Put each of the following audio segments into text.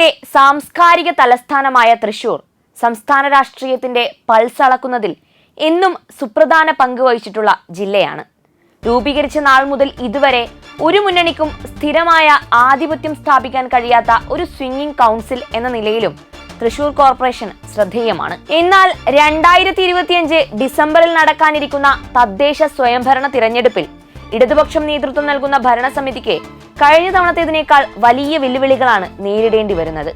കേരളത്തിന്റെ സാംസ്കാരിക തലസ്ഥാനമായ തൃശൂർ സംസ്ഥാന രാഷ്ട്രീയത്തിന്റെ പൾസ് അളക്കുന്നതിൽ എന്നും സുപ്രധാന പങ്ക് വഹിച്ചിട്ടുള്ള ജില്ലയാണ്. രൂപീകരിച്ച നാൾ മുതൽ ഇതുവരെ ഒരു മുന്നണിക്കും സ്ഥിരമായ ആധിപത്യം സ്ഥാപിക്കാൻ കഴിയാത്ത ഒരു സ്വിംഗിംഗ് കൗൺസിൽ എന്ന നിലയിലും തൃശൂർ കോർപ്പറേഷൻ ശ്രദ്ധേയമാണ്. എന്നാൽ രണ്ടായിരത്തി ഇരുപത്തിയഞ്ച് ഡിസംബറിൽ നടക്കാനിരിക്കുന്ന തദ്ദേശ സ്വയംഭരണ തിരഞ്ഞെടുപ്പിൽ ഇടതുപക്ഷം നേതൃത്വം നൽകുന്ന ഭരണസമിതിക്ക് കഴിഞ്ഞ തവണത്തേതിനേക്കാൾ വലിയ വെല്ലുവിളികളാണ് നേരിടേണ്ടി വരുന്നത്.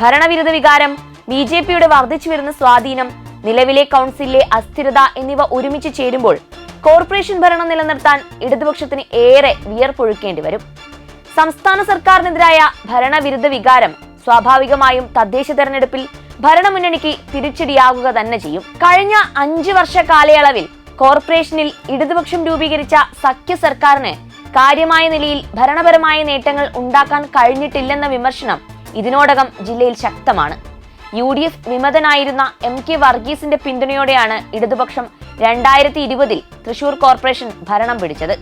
ഭരണവിരുദ്ധ വികാരം ബി ജെ പിയുടെ വർദ്ധിച്ചു വരുന്ന സ്വാധീനം നിലവിലെ കൗൺസിലിലെ അസ്ഥിരത എന്നിവ ഒരുമിച്ച് ചേരുമ്പോൾ കോർപ്പറേഷൻ ഭരണം നിലനിർത്താൻ ഇടതുപക്ഷത്തിന് ഏറെ വിയർപ്പൊഴുക്കേണ്ടി വരും. സംസ്ഥാന സർക്കാരിനെതിരായ ഭരണവിരുദ്ധ വികാരം സ്വാഭാവികമായും തദ്ദേശ തെരഞ്ഞെടുപ്പിൽ ഭരണമുന്നണിക്ക് തിരിച്ചടിയാകുക തന്നെ ചെയ്യും. കഴിഞ്ഞ അഞ്ചു വർഷ കാലയളവിൽ കോർപ്പറേഷനിൽ ഇടതുപക്ഷം രൂപീകരിച്ച സഖ്യ സർക്കാരിന് കാര്യമായ നിലയിൽ ഭരണപരമായ നേട്ടങ്ങൾ ഉണ്ടാക്കാൻ കഴിഞ്ഞിട്ടില്ലെന്ന വിമർശനം ഇതിനോടകം ജില്ലയിൽ ശക്തമാണ്. യു ഡി എഫ് വിമതനായിരുന്ന എം കെ വർഗീസിന്റെ പിന്തുണയോടെയാണ് ഇടതുപക്ഷം രണ്ടായിരത്തി ഇരുപതിൽ തൃശൂർ കോർപ്പറേഷൻ ഭരണം പിടിച്ചത്.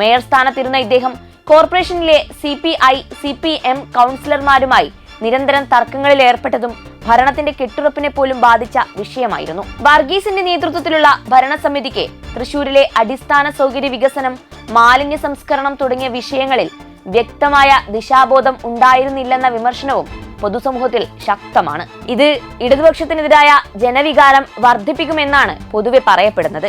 മേയർ സ്ഥാനത്തിരുന്ന ഇദ്ദേഹം കോർപ്പറേഷനിലെ C P I C P M കൗൺസിലർമാരുമായി നിരന്തരം തർക്കങ്ങളിൽ ഏർപ്പെട്ടതും ഭരണത്തിന്റെ കെട്ടുറപ്പിനെ പോലും ബാധിച്ച വിഷയമായിരുന്നു. വർഗീസിന്റെ നേതൃത്വത്തിലുള്ള ഭരണസമിതിക്ക് തൃശൂരിലെ അടിസ്ഥാന സൗകര്യ വികസനം മാലിന്യ സംസ്കരണം തുടങ്ങിയ വിഷയങ്ങളിൽ വ്യക്തമായ ദിശാബോധം ഉണ്ടായിരുന്നില്ലെന്ന വിമർശനവും പൊതുസമൂഹത്തിൽ ശക്തമാണ്. ഇത് ഇടതുപക്ഷത്തിനെതിരായ ജനവികാരം വർദ്ധിപ്പിക്കുമെന്നാണ് പൊതുവെ പറയപ്പെടുന്നത്.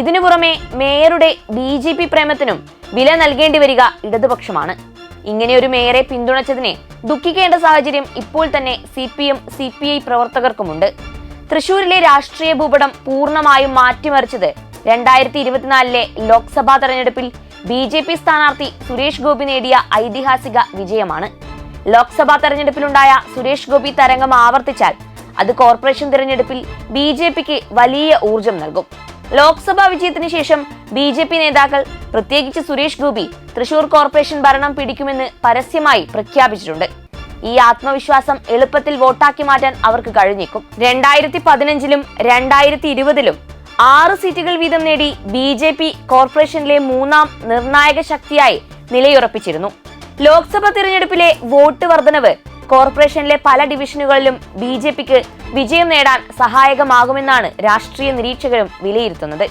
ഇതിനു പുറമെ മേയറുടെ ബി ജെ പി പ്രേമത്തിനും വില നൽകേണ്ടി വരിക ഇടതുപക്ഷമാണ്. ഇങ്ങനെയൊരു മേയറെ പിന്തുണച്ചതിനെ ദുഃഖിക്കേണ്ട സാഹചര്യം ഇപ്പോൾ തന്നെ C P M C P I പ്രവർത്തകർക്കുമുണ്ട്. തൃശൂരിലെ രാഷ്ട്രീയ ഭൂപടം പൂർണമായും മാറ്റിമറിച്ചത് രണ്ടായിരത്തി ഇരുപത്തിനാലിലെ ലോക്സഭാ തെരഞ്ഞെടുപ്പിൽ ബി ജെ പി സ്ഥാനാർത്ഥി സുരേഷ് ഗോപി നേടിയ ഐതിഹാസിക വിജയമാണ്. ലോക്സഭാ തെരഞ്ഞെടുപ്പിലുണ്ടായ സുരേഷ് ഗോപി തരംഗം ആവർത്തിച്ചാൽ അത് കോർപ്പറേഷൻ തെരഞ്ഞെടുപ്പിൽ ബി വലിയ ഊർജം നൽകും. ലോക്സഭാ വിജയത്തിന് ശേഷം ബി ജെ പി നേതാക്കൾ പ്രത്യേകിച്ച് സുരേഷ് ഗോപി തൃശൂർ കോർപ്പറേഷൻ ഭരണം പിടിക്കുമെന്ന് പരസ്യമായി പ്രഖ്യാപിച്ചിട്ടുണ്ട്. ഈ ആത്മവിശ്വാസം എളുപ്പത്തിൽ വോട്ടാക്കി മാറ്റാൻ അവർക്ക് കഴിഞ്ഞേക്കും. രണ്ടായിരത്തി പതിനഞ്ചിലും രണ്ടായിരത്തി ഇരുപതിലും ആറ് സീറ്റുകൾ വീതം നേടി ബി ജെ പി കോർപ്പറേഷനിലെ മൂന്നാം നിർണായക ശക്തിയായി നിലയുറപ്പിച്ചിരുന്നു. ലോക്സഭാ തിരഞ്ഞെടുപ്പിലെ വോട്ട് വർധനവ് കോർപ്പറേഷനിലെ പല ഡിവിഷനുകളിലും ബി ജെ പിക്ക് വിജയം നേടാൻ സഹായകമാകുമെന്നാണ് രാഷ്ട്രീയ നിരീക്ഷകരും വിലയിരുത്തുന്നത്.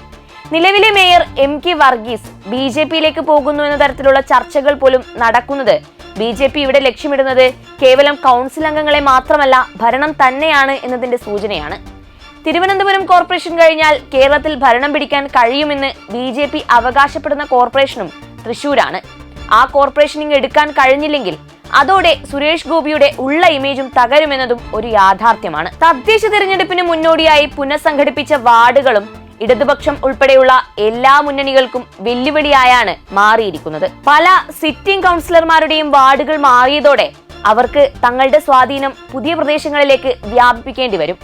നിലവിലെ mayor M K Varghese B J പിയിലേക്ക് പോകുന്നു എന്ന തരത്തിലുള്ള ചർച്ചകൾ പോലും നടക്കുന്നത് ബി ജെ പി ഇവിടെ ലക്ഷ്യമിടുന്നത് കേവലം കൗൺസിൽ അംഗങ്ങളെ മാത്രമല്ല ഭരണം തന്നെയാണ് എന്നതിന്റെ സൂചനയാണ്. തിരുവനന്തപുരം കോർപ്പറേഷൻ കഴിഞ്ഞാൽ കേരളത്തിൽ ഭരണം പിടിക്കാൻ കഴിയുമെന്ന് ബി ജെ പി അവകാശപ്പെടുന്ന കോർപ്പറേഷനും തൃശൂരാണ്. ആ കോർപ്പറേഷനിങ് എടുക്കാൻ കഴിഞ്ഞില്ലെങ്കിൽ അതോടെ സുരേഷ് ഗോപിയുടെ ഉള്ള ഇമേജും തകരുമെന്നതും ഒരു യാഥാർത്ഥ്യമാണ്. തദ്ദേശ തിരഞ്ഞെടുപ്പിന് മുന്നോടിയായി പുനഃസംഘടിപ്പിച്ച വാർഡുകളും ഇടതുപക്ഷം ഉൾപ്പെടെയുള്ള എല്ലാ മുന്നണികൾക്കും വെല്ലുവിളിയായാണ് മാറിയിരിക്കുന്നത്. പല സിറ്റിംഗ് കൗൺസിലർമാരുടെയും വാർഡുകൾ മാറിയതോടെ അവർക്ക് തങ്ങളുടെ സ്വാധീനം പുതിയ പ്രദേശങ്ങളിലേക്ക് വ്യാപിപ്പിക്കേണ്ടി വരും.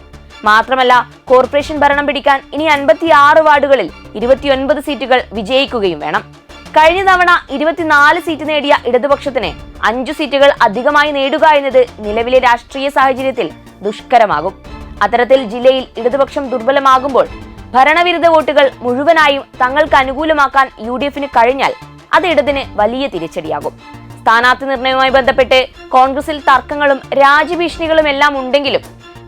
മാത്രമല്ല കോർപ്പറേഷൻ ഭരണം പിടിക്കാൻ ഇനി അൻപത്തിയാറ് വാർഡുകളിൽ ഇരുപത്തിയൊൻപത് സീറ്റുകൾ വിജയിക്കുകയും വേണം. കഴിഞ്ഞ തവണ ഇരുപത്തിനാല് സീറ്റ് നേടിയ ഇടതുപക്ഷത്തിന് അഞ്ചു സീറ്റുകൾ അധികമായി നേടുക എന്നത് നിലവിലെ രാഷ്ട്രീയ സാഹചര്യത്തിൽ ദുഷ്കരമാകും. അത്തരത്തിൽ ജില്ലയിൽ ഇടതുപക്ഷം ദുർബലമാകുമ്പോൾ ഭരണവിരുദ്ധ വോട്ടുകൾ മുഴുവനായും തങ്ങൾക്ക് അനുകൂലമാക്കാൻ യു ഡി എഫിന് കഴിഞ്ഞാൽ അത് ഇടതിന് വലിയ തിരിച്ചടിയാകും. സ്ഥാനാർത്ഥി നിർണയവുമായി ബന്ധപ്പെട്ട് കോൺഗ്രസിൽ തർക്കങ്ങളും രാജ്യഭീഷണികളും എല്ലാം ഉണ്ടെങ്കിലും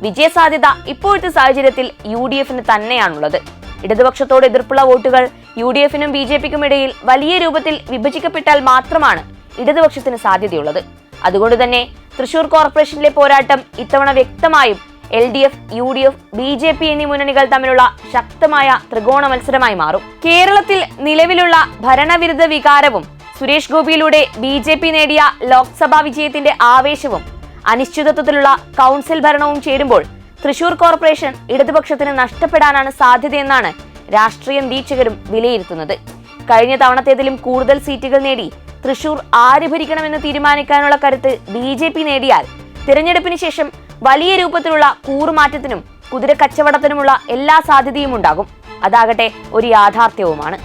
വിജയസാധ്യത ഇപ്പോഴത്തെ സാഹചര്യത്തിൽ യു ഡി എഫിന് തന്നെയാണുള്ളത്. ഇടതുപക്ഷത്തോട് എതിർപ്പുള്ള വോട്ടുകൾ യു ഡി എഫിനും ബി ജെ പിക്കും ഇടയിൽ വലിയ രൂപത്തിൽ വിഭജിക്കപ്പെട്ടാൽ മാത്രമാണ് ഇടതുപക്ഷത്തിന് സാധ്യതയുള്ളത്. അതുകൊണ്ട് തന്നെ തൃശൂർ കോർപ്പറേഷനിലെ പോരാട്ടം ഇത്തവണ വ്യക്തമായും L D F U D F B J P എന്നീ മുന്നണികൾ തമ്മിലുള്ള ശക്തമായ ത്രികോണ മത്സരമായി മാറും. കേരളത്തിൽ നിലവിലുള്ള ഭരണവിരുദ്ധ വികാരവും സുരേഷ് ഗോപിയിലൂടെ ബി ജെ പി നേടിയ ലോക്സഭാ വിജയത്തിന്റെ ആവേശവും അനിശ്ചിതത്വത്തിലുള്ള കൗൺസിൽ ഭരണവും ചേരുമ്പോൾ തൃശൂർ കോർപ്പറേഷൻ ഇടതുപക്ഷത്തിന് നഷ്ടപ്പെടാനാണ് സാധ്യതയെന്നാണ് രാഷ്ട്രീയ നിരീക്ഷകരും വിലയിരുത്തുന്നത്. കഴിഞ്ഞ തവണത്തേതിലും കൂടുതൽ സീറ്റുകൾ നേടി തൃശൂർ ആര് ഭരിക്കണമെന്ന് തീരുമാനിക്കാനുള്ള കരുത്ത് ബി ജെ പി നേടിയാൽ തിരഞ്ഞെടുപ്പിന് ശേഷം വലിയ രൂപത്തിലുള്ള കൂറുമാറ്റത്തിനും കുതിര കച്ചവടത്തിനുമുള്ള എല്ലാ സാധ്യതയും ഉണ്ടാകും. അതാകട്ടെ ഒരു യാഥാർത്ഥ്യവുമാണ്.